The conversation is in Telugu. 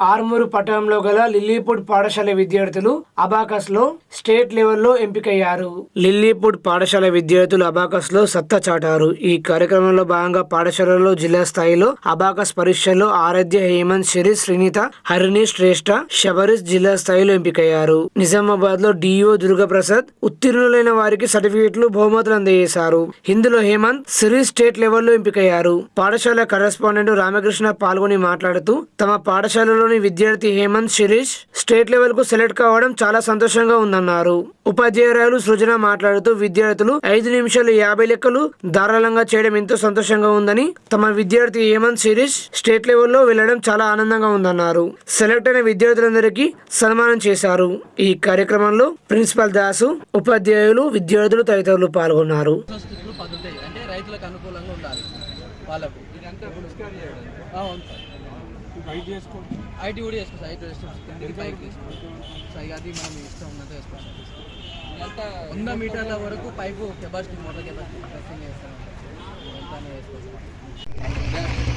ఆర్మూరు పట్టణంలో గల లిల్లీపూడ్ పాఠశాల విద్యార్థులు అబాకస్లో స్టేట్ లెవెల్లో ఎంపికయ్యారు. లిల్లీపూడ్ పాఠశాల విద్యార్థులు అబాకస్లో సత్తా చాటారు. ఈ కార్యక్రమంలో భాగంగా పాఠశాలలో జిల్లా స్థాయిలో అబాకస్ పరీక్షల్లో ఆరాధ్య హేమంత్ శరీష్ శ్రీనిత హరిణి శ్రేష్ఠ శబరిష్ జిల్లా స్థాయిలో ఎంపికయ్యారు. నిజామాబాద్లో డిఓ దుర్గప్రసాద్ ఉత్తీర్ణులైన వారికి సర్టిఫికెట్లు బహుమతులు అందజేశారు. ఇందులో హేమంత్ సిరీస్ స్టేట్ లెవెల్లో ఎంపికయ్యారు. పాఠశాల కరెస్పాండెంట్ రామకృష్ణ పాల్గొని మాట్లాడుతూ తమ పాఠశాలలో పాఠశాలలోని విద్యార్థి హేమంత్ శిరీష్ స్టేట్ లెవెల్కు సెలెక్ట్ కావడం చాలా సంతోషంగా ఉందన్నారు. ఉపాధ్యాయురాలు సృజన మాట్లాడుతూ విద్యార్థులు ఐదు నిమిషాలు యాభై లెక్కలు ధారాళంగా చేయడం ఎంతో సంతోషంగా ఉందని తమ విద్యార్థి హేమంత్ శిరీష్ స్టేట్ లెవెల్లో వెళ్ళడం చాలా ఆనందంగా ఉందన్నారు. సెలెక్ట్ అయిన విద్యార్థులందరికీ సన్మానం చేశారు. ఈ కార్యక్రమంలో ప్రిన్సిపల్ దాసు ఉపాధ్యాయులు విద్యార్థులు తదితరులు పాల్గొన్నారు. రైతులకు అనుకూలంగా ఉండాలి. వాళ్ళకు. ఐటీ కూడా చేసుకోవచ్చు ఐటీ చేసుకోవచ్చు. కిందకి పైకి చేసుకోవచ్చు. సో ఇక అది మనం ఇష్టం ఉన్నట్టు చేసుకోవచ్చు. వంద మీటర్ల వరకు? Pipe capacity motor capacity testing చేస్తాం. అంతా వేసుకోవచ్చు